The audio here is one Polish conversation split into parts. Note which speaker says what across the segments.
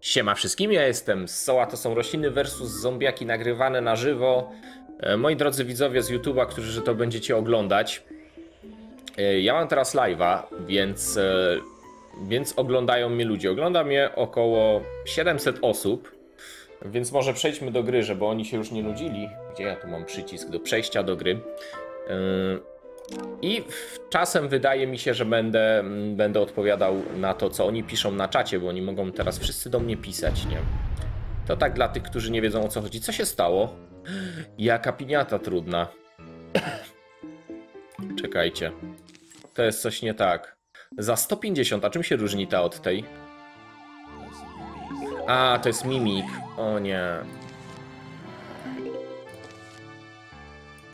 Speaker 1: Siema wszystkim, ja jestem Soła, to są rośliny versus zombiaki nagrywane na żywo. E, Moi drodzy widzowie z YouTube'a, którzy to będziecie oglądać. e, Ja mam teraz live'a, więc, e, więc oglądają mnie ludzie. Ogląda mnie około 700 osób, więc może przejdźmy do gry, żeby oni się już nie nudzili. Gdzie ja tu mam przycisk do przejścia do gry? I czasem wydaje mi się, że będę, będę odpowiadał na to, co oni piszą na czacie, bo oni mogą teraz wszyscy do mnie pisać, nie? To tak dla tych, którzy nie wiedzą o co chodzi. Co się stało? Jaka piniata trudna. Czekajcie. To jest coś nie tak. Za 150, a czym się różni ta od tej? A, to jest mimik. O nie.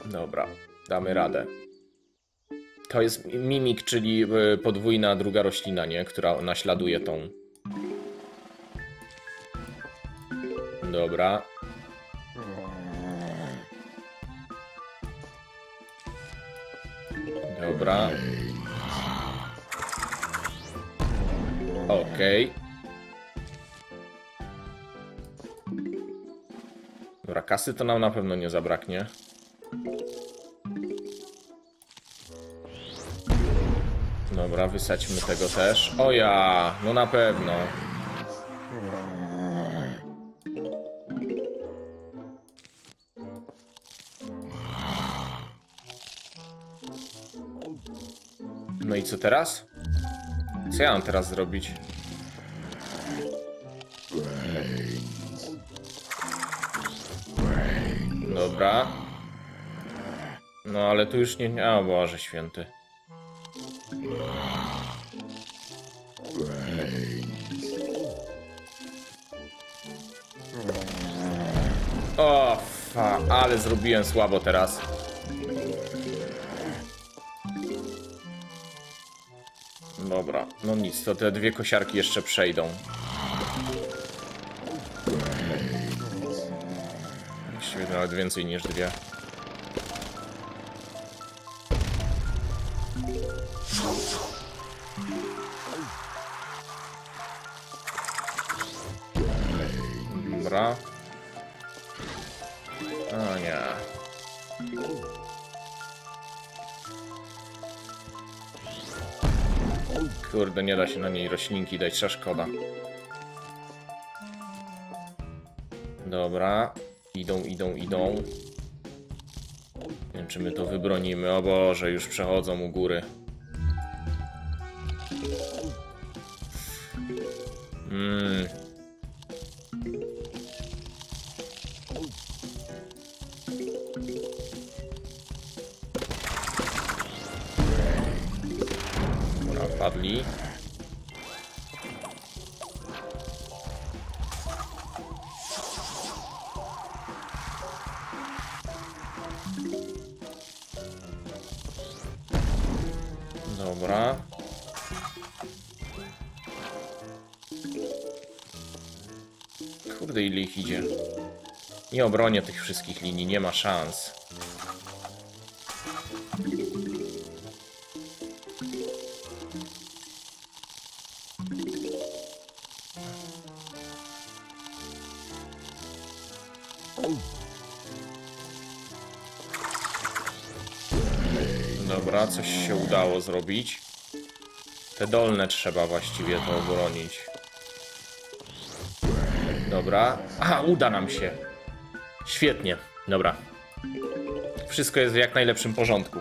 Speaker 1: Dobra, damy radę. To jest mimik, czyli y, podwójna druga roślina, nie? Która naśladuje tą. Dobra. Dobra. Okej. Dobra, kasy to nam na pewno nie zabraknie. Dobra, wysadźmy tego też. O ja, no na pewno. No i co teraz? Co ja mam teraz zrobić? Dobra. No ale tu już nie... A Boże święty. O, fa, ale zrobiłem słabo teraz. Dobra, no nic, to te dwie kosiarki jeszcze przejdą. Właściwie nawet więcej niż dwie. Dobra. O nie. Kurde, nie da się na niej roślinki dać, szkoda. Dobra. Idą, idą, idą. Nie wiem, czy my to wybronimy. O Boże, już przechodzą u góry. Mmm. Padli. Dobra. Kurde, ile ich idzie. Nie obronię tych wszystkich linii, nie ma szans. Udało zrobić. Te dolne trzeba właściwie to obronić. Dobra. Aha, uda nam się. Świetnie. Dobra. Wszystko jest w jak najlepszym porządku.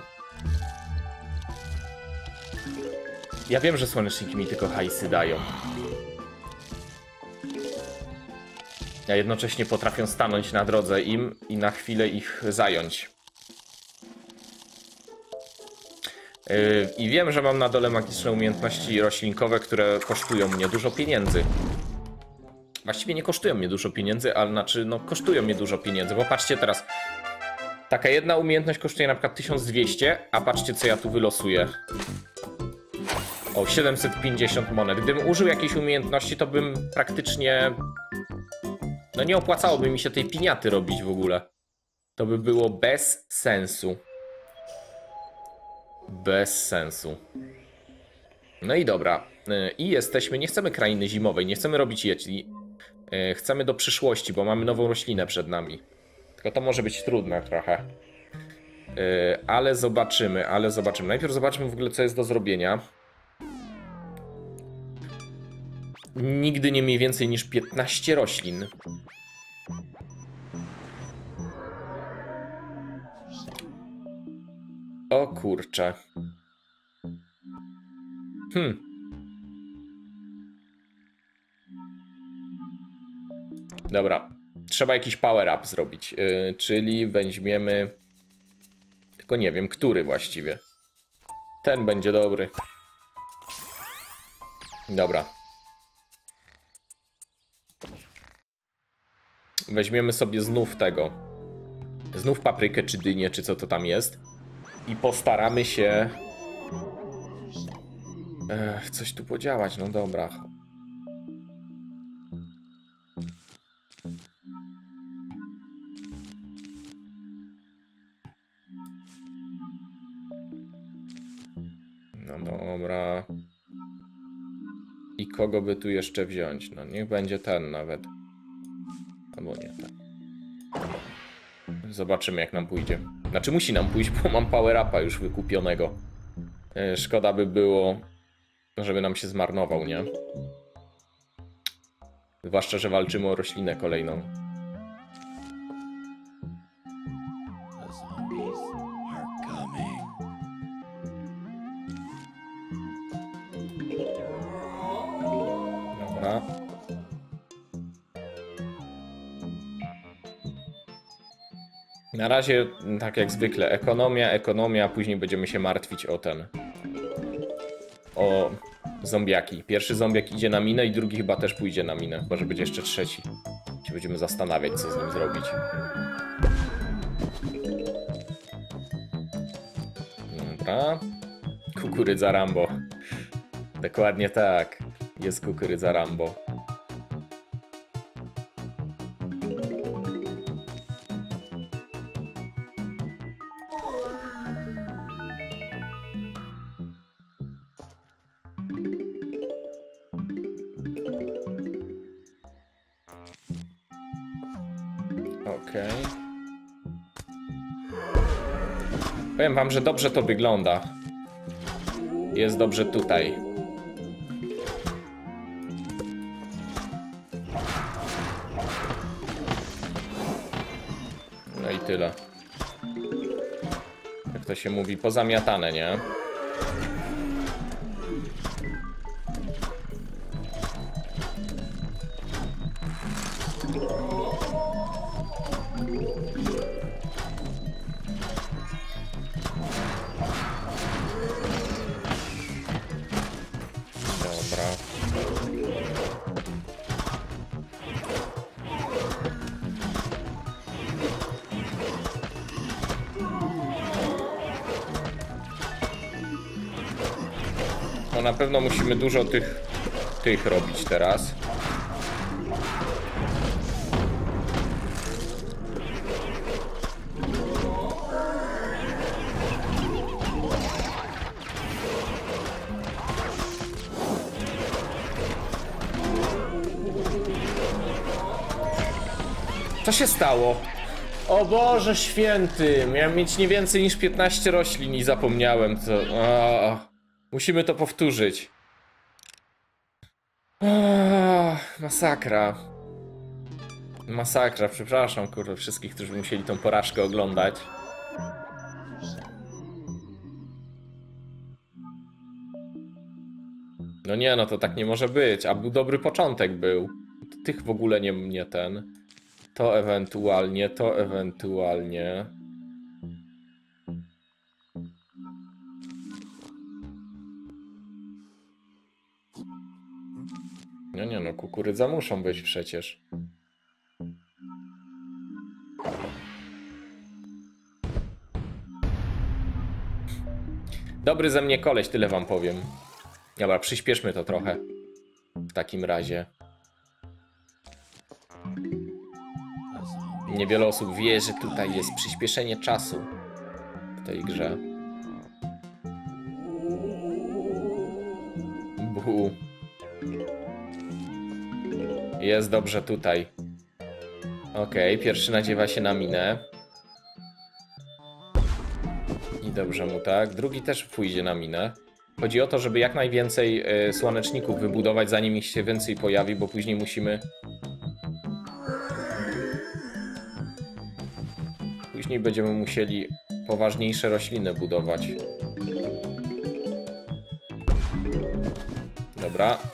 Speaker 1: Ja wiem, że słoneczniki mi tylko hajsy dają. A jednocześnie potrafią stanąć na drodze im i na chwilę ich zająć. I wiem, że mam na dole magiczne umiejętności roślinkowe, które kosztują mnie dużo pieniędzy. Właściwie nie kosztują mnie dużo pieniędzy, ale znaczy, no kosztują mnie dużo pieniędzy, bo patrzcie teraz. Taka jedna umiejętność kosztuje na przykład 1200, a patrzcie co ja tu wylosuję. O, 750 monet. Gdybym użył jakiejś umiejętności, to bym praktycznie... No nie opłacałoby mi się tej piniaty robić w ogóle. To by było bez sensu. Bez sensu. No i dobra. E, I jesteśmy, nie chcemy krainy zimowej, nie chcemy robić jeci. E, Chcemy do przyszłości, bo mamy nową roślinę przed nami. Tylko to może być trudne trochę. E, Ale zobaczymy, ale zobaczymy. Najpierw zobaczmy w ogóle, co jest do zrobienia. Nigdy nie mniej więcej niż 15 roślin. O kurczę. Hmm. Dobra. Trzeba jakiś power up zrobić. Yy, czyli weźmiemy. Tylko nie wiem, który właściwie. Ten będzie dobry. Dobra. Weźmiemy sobie znów tego. Znów paprykę, czy dynię, czy co to tam jest. I postaramy się. Ech, coś tu podziałać, no dobra. No dobra. I kogo by tu jeszcze wziąć? No niech będzie ten nawet. Albo nie ten. Zobaczymy jak nam pójdzie. Znaczy musi nam pójść, bo mam power upa już wykupionego. E, Szkoda by było, żeby nam się zmarnował, nie? Zwłaszcza, że walczymy o roślinę kolejną.
Speaker 2: The zombies are coming.
Speaker 1: Na razie, tak jak zwykle, ekonomia, ekonomia, później będziemy się martwić o ten. O zombiaki. Pierwszy zombiak idzie na minę i drugi chyba też pójdzie na minę, chyba że będzie jeszcze trzeci. Się będziemy zastanawiać, co z nim zrobić. Dobra. Kukurydza Rambo. Dokładnie tak. Jest kukurydza Rambo. Powiem wam, że dobrze to wygląda. Jest dobrze tutaj. No i tyle. Jak to się mówi, pozamiatane, nie? Na pewno musimy dużo tych tych robić teraz. Co się stało? O Boże święty, miałem mieć nie więcej niż 15 roślin i zapomniałem co. musimy to powtórzyć. A, masakra. Masakra, przepraszam kurde wszystkich, którzy musieli tą porażkę oglądać. No nie, no to tak nie może być, a był dobry początek był. Tych w ogóle nie, nie ten. To ewentualnie, to ewentualnie. No nie no, kukurydza muszą być przecież. Dobry ze mnie koleś, tyle wam powiem. Dobra, przyspieszmy to trochę. W takim razie. Niewiele osób wie, że tutaj jest przyspieszenie czasu w tej grze. Jest dobrze tutaj. Okej, pierwszy nadziewa się na minę. I dobrze mu tak. Drugi też pójdzie na minę. Chodzi o to, żeby jak najwięcej e, słoneczników wybudować, zanim ich się więcej pojawi, bo później musimy. Później będziemy musieli poważniejsze rośliny budować. Dobra.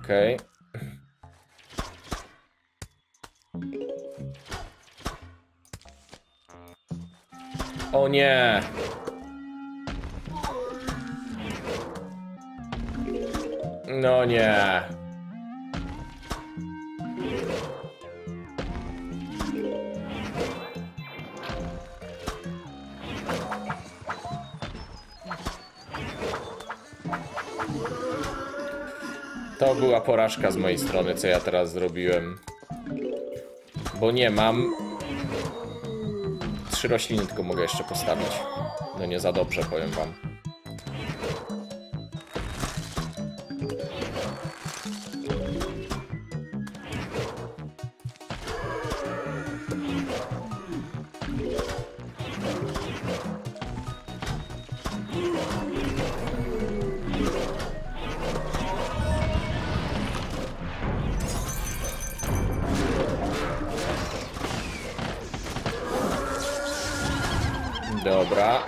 Speaker 1: Okej. O nie! No nie. To była porażka z mojej strony, co ja teraz zrobiłem. Bo nie mam. Trzy rośliny tylko mogę jeszcze postawić. No nie za dobrze, powiem wam. Dobra.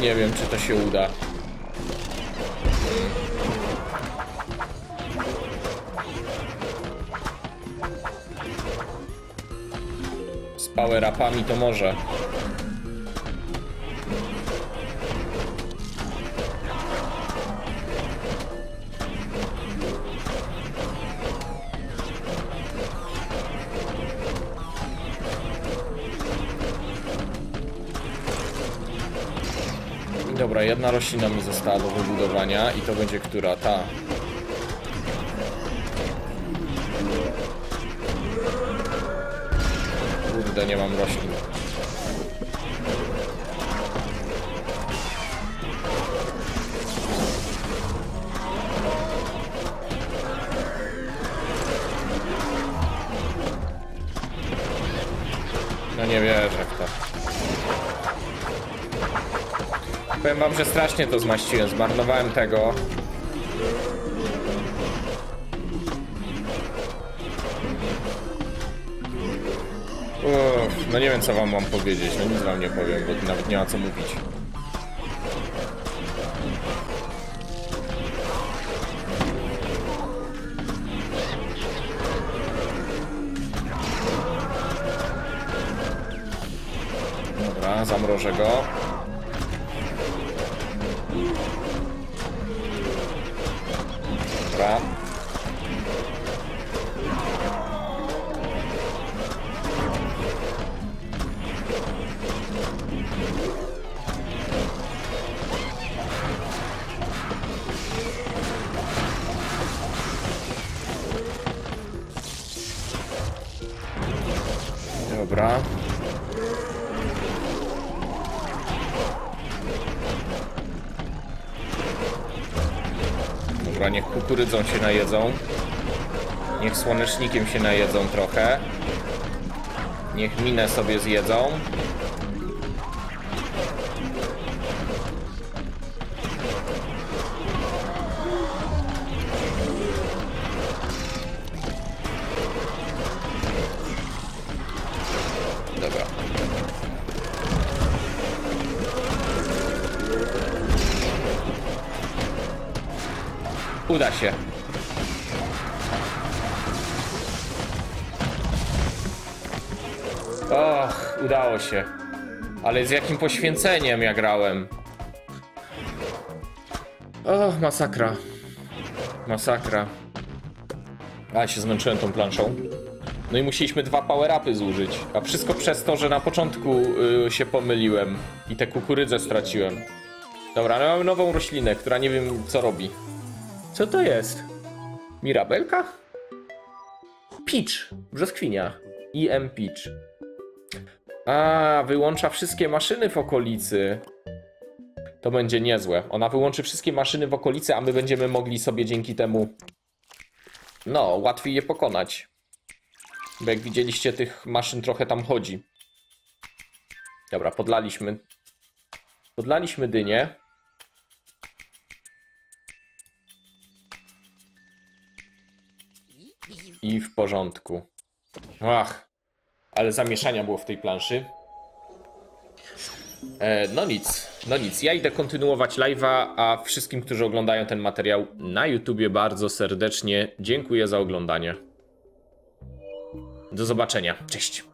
Speaker 1: Nie wiem, czy to się uda. Power-upami to może. Dobra, jedna roślina mi została do wybudowania i to będzie która? Ta. Kurde, nie mam roślin. No nie wierzę w to. Powiem wam, że strasznie to zmaściłem, zmarnowałem tego. No nie wiem co wam mam powiedzieć, no nic wam nie powiem, bo nawet nie ma co mówić. Dobra, zamrożę go. Dobra. Dobra. Dobra, niech kukurydzą się najedzą. Niech słonecznikiem się najedzą trochę. Niech minę sobie zjedzą. Uda się. Och, udało się. Ale z jakim poświęceniem ja grałem. Och, masakra. Masakra. A, się zmęczyłem tą planszą. No i musieliśmy dwa power-upy zużyć. A wszystko przez to, że na początku y, się pomyliłem i tę kukurydzę straciłem. Dobra, no mamy nową roślinę, która nie wiem co robi. Co to jest? Mirabelka? Peach, brzoskwinia. IM Peach. A, wyłącza wszystkie maszyny w okolicy. To będzie niezłe. Ona wyłączy wszystkie maszyny w okolicy, a my będziemy mogli sobie dzięki temu no, łatwiej je pokonać. Bo jak widzieliście, tych maszyn trochę tam chodzi. Dobra, podlaliśmy. Podlaliśmy dynię. I w porządku. Ach, ale zamieszania było w tej planszy. E, no nic, no nic. Ja idę kontynuować live'a, a wszystkim, którzy oglądają ten materiał na YouTubie bardzo serdecznie dziękuję za oglądanie. Do zobaczenia. Cześć.